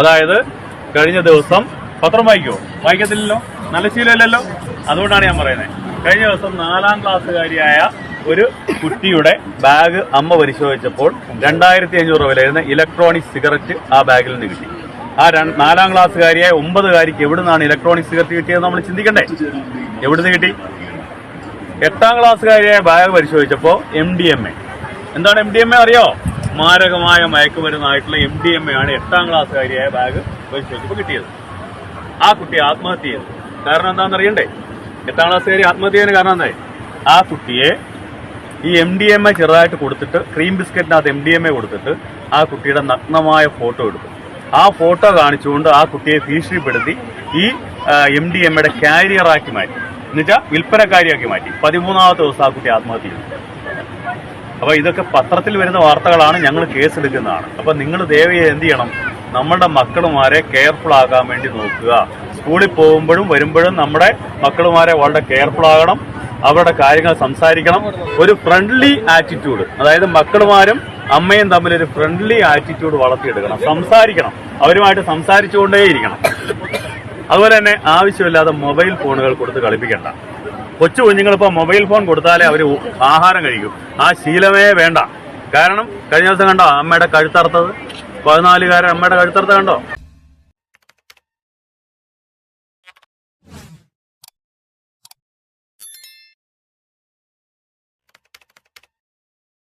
അതായത് കഴിഞ്ഞ ദിവസം പത്രം വായിക്കുമോ വായിക്കത്തില്ലല്ലോ? നല്ല ശീലമല്ലല്ലോ? അതുകൊണ്ടാണ് ഞാൻ പറയുന്നത് കഴിഞ്ഞ ദിവസം നാലാം ക്ലാസ്സുകാരിയായ ഒരു കുട്ടിയുടെ ബാഗ് അമ്മ പരിശോധിച്ചപ്പോൾ രണ്ടായിരത്തി അഞ്ഞൂറ് രൂപ വിലയിരുന്ന ഇലക്ട്രോണിക് സിഗരറ്റ് ആ ബാഗിൽ നിന്ന് കിട്ടി. ആ നാലാം ക്ലാസ്സുകാരിയായ ഒമ്പതുകാരിക്ക് എവിടെ നിന്നാണ് ഇലക്ട്രോണിക് സിഗരറ്റ് കിട്ടിയത് നമ്മൾ ചിന്തിക്കണ്ടേ? എവിടുന്ന് കിട്ടി? എട്ടാം ക്ലാസ്സുകാരിയായ ബാഗ് പരിശോധിച്ചപ്പോൾ എം ഡി എം എ എന്താണ് എം ഡി എം എ അറിയോ? മാരകമായ മയക്കുമരുന്നായിട്ടുള്ള എം ഡി എം എ ആണ് എട്ടാം ക്ലാസ്സുകാരിയായ ബാഗ് പരിശോധിച്ചപ്പോൾ കിട്ടിയത്. ആ കുട്ടി ആത്മഹത്യ ചെയ്തു. കാരണം എന്താണെന്ന് അറിയണ്ടേ? എട്ടാം ക്ലാസ്സുകാരി ആത്മഹത്യ ചെയ്യാൻ കാരണം എന്തായി? ആ കുട്ടിയെ ഈ എം ഡി എം എ ചെറുതായിട്ട് കൊടുത്തിട്ട് ക്രീം ബിസ്ക്കറ്റിനകത്ത് എം ഡി എം എ കൊടുത്തിട്ട് ആ കുട്ടിയുടെ നഗ്നമായ ഫോട്ടോ എടുത്തു. ആ ഫോട്ടോ കാണിച്ചുകൊണ്ട് ആ കുട്ടിയെ ഭീഷണിപ്പെടുത്തി ഈ എം ഡി എം എയുടെ കാരിയറാക്കി മാറ്റി. എന്നുവെച്ചാൽ വിൽപ്പനക്കാരിയാക്കി മാറ്റി. പതിമൂന്നാമത്തെ ദിവസം ആ കുട്ടി ആത്മഹത്യ ചെയ്തു. അപ്പൊ ഇതൊക്കെ പത്രത്തിൽ വരുന്ന വാർത്തകളാണ് ഞങ്ങൾ കേസെടുക്കുന്നതാണ് അപ്പൊ നിങ്ങൾ ദേവയെ എന്ത് ചെയ്യണം? നമ്മുടെ മക്കളുമാരെ കെയർഫുൾ ആകാൻ വേണ്ടി നോക്കുക. സ്കൂളിൽ പോകുമ്പോഴും വരുമ്പോഴും നമ്മുടെ മക്കളുമാരെ വളരെ കെയർഫുൾ ആകണം. അവരുടെ കാര്യങ്ങൾ സംസാരിക്കണം. ഒരു ഫ്രണ്ട്ലി ആറ്റിറ്റ്യൂഡ് അതായത് മക്കളുമാരും അമ്മയും തമ്മിൽ ഒരു ഫ്രണ്ട്ലി ആറ്റിറ്റ്യൂഡ് വളർത്തിയെടുക്കണം. സംസാരിക്കണം. അവരുമായിട്ട് സംസാരിച്ചുകൊണ്ടേയിരിക്കണം. അതുപോലെ തന്നെ ആവശ്യമില്ലാതെ മൊബൈൽ ഫോണുകൾ കൊടുത്ത് കളിപ്പിക്കണ്ട. കൊച്ചു കുഞ്ഞുങ്ങളിപ്പോൾ മൊബൈൽ ഫോൺ കൊടുത്താലേ അവർ ആഹാരം കഴിക്കും. ആ ശീലമേ വേണ്ട. കാരണം കഴിഞ്ഞ ദിവസം കണ്ടോ അമ്മയുടെ കഴുത്തറുത്തത്? പതിനാലുകാരൻ അമ്മയുടെ കഴുത്തറുത്ത കണ്ടോ?